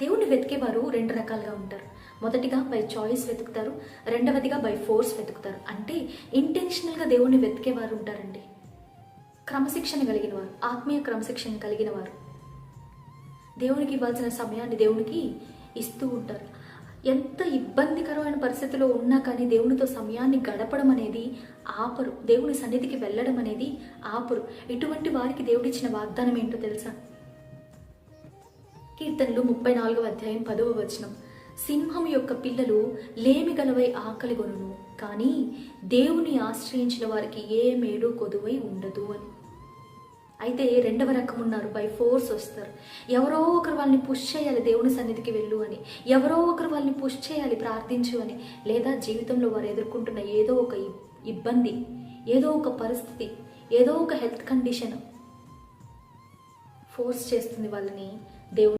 దేవుణ్ణి వెతికేవారు రెండు రకాలుగా ఉంటారు. మొదటిగా బై చాయిస్ వెతుకుతారు రెండవదిగా బై ఫోర్స్ వెతుకుతారు. అంటే ఇంటెన్షనల్గా దేవుణ్ణి వెతికేవారు ఉంటారండి. క్రమశిక్షణ కలిగిన వారు ఆత్మీయ క్రమశిక్షణ కలిగిన వారు దేవునికి ఇవ్వాల్సిన సమయాన్ని దేవునికి ఇస్తూ ఉంటారు. ఎంత ఇబ్బందికరమైన పరిస్థితిలో ఉన్నా కానీ దేవునితో సమయాన్ని గడపడం అనేది ఆపరు. దేవుని సన్నిధికి వెళ్ళడం అనేది ఆపరు. ఇటువంటి వారికి దేవుడిచ్చిన వాగ్దానం ఏంటో తెలుసా? కీర్తనలు ముప్పై నాలుగవ అధ్యాయం పదవ వచనం. సింహం యొక్క పిల్లలు లేమి గలవై ఆకలి కానీ దేవుని ఆశ్రయించిన వారికి ఏ మేడు కొదువై ఉండదు అని. అయితే రెండవ రకం ఉన్నారు బై ఫోర్స్ వస్తారు. ఎవరో ఒకరు వాళ్ళని పుష్ చేయాలి దేవుని సన్నిధికి వెళ్ళు అని. ఎవరో ఒకరు వాళ్ళని పుష్ చేయాలి ప్రార్థించు అని. లేదా జీవితంలో వారు ఎదుర్కొంటున్న ఏదో ఒక ఇబ్- ఇబ్బంది ఏదో ఒక పరిస్థితి ఏదో ఒక హెల్త్ కండిషన్ ఫోర్స్ చేస్తుంది వాళ్ళని దేవుని